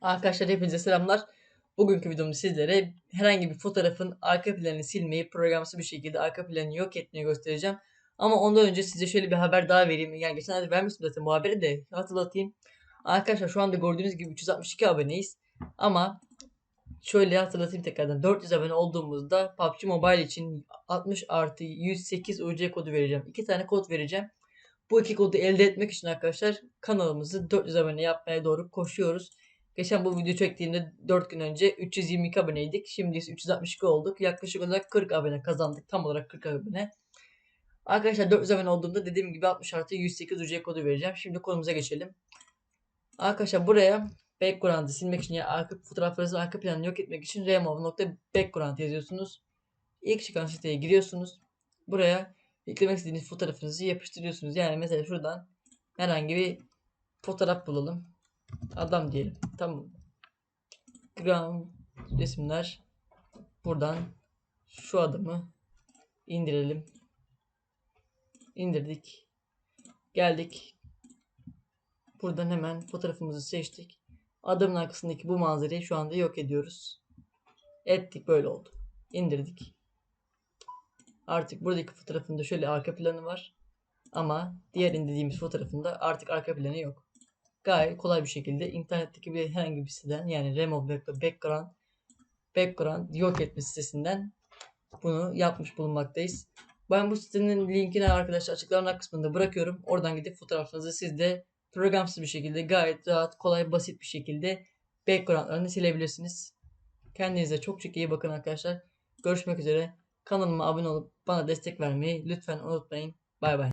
Arkadaşlar hepinize selamlar. Bugünkü videomda sizlere herhangi bir fotoğrafın arka planını silmeyi programsız bir şekilde arka planını yok etmeyi göstereceğim. Ama ondan önce size şöyle bir haber daha vereyim. Yani geçenlerde vermiştim zaten bu haberi de hatırlatayım. Arkadaşlar şu anda gördüğünüz gibi 362 aboneyiz. Ama şöyle hatırlatayım tekrardan. 400 abone olduğumuzda PUBG Mobile için 60 artı 108 UC kodu vereceğim. İki tane kod vereceğim. Bu iki kodu elde etmek için arkadaşlar kanalımızı 400 abone yapmaya doğru koşuyoruz. Geçen bu video çektiğimde 4 gün önce 322 aboneydik. Şimdi ise 362 olduk. Yaklaşık olarak 40 abone kazandık. Tam olarak 40 abone. Arkadaşlar 400 abone olduğumda dediğim gibi 60 artı 108 UC kodu vereceğim. Şimdi konumuza geçelim. Arkadaşlar buraya background'ı silmek için yani arka fotoğraflarınızın arka planını yok etmek için remove.background yazıyorsunuz. İlk çıkan siteye giriyorsunuz. Buraya eklemek istediğiniz fotoğrafınızı yapıştırıyorsunuz. Yani mesela şuradan herhangi bir fotoğraf bulalım. Adam diyelim. Tamam. Gram resimler. Buradan şu adamı indirelim. İndirdik. Geldik. Buradan hemen fotoğrafımızı seçtik. Adamın arkasındaki bu manzarayı şu anda yok ediyoruz. Ettik böyle oldu. İndirdik. Artık buradaki fotoğrafında şöyle arka planı var. Ama diğer indirdiğimiz fotoğrafında artık arka planı yok. Gayet kolay bir şekilde internetteki bir herhangi bir siteden yani remove background background yok etme sitesinden bunu yapmış bulunmaktayız. Ben bu sitenin linkini arkadaşlar açıklama kısmında bırakıyorum. Oradan gidip fotoğrafınızı siz de programsız bir şekilde gayet rahat, kolay, basit bir şekilde backgroundlarını silebilirsiniz. Kendinize çok çok iyi bakın arkadaşlar. Görüşmek üzere. Kanalıma abone olup bana destek vermeyi lütfen unutmayın. Bay bay.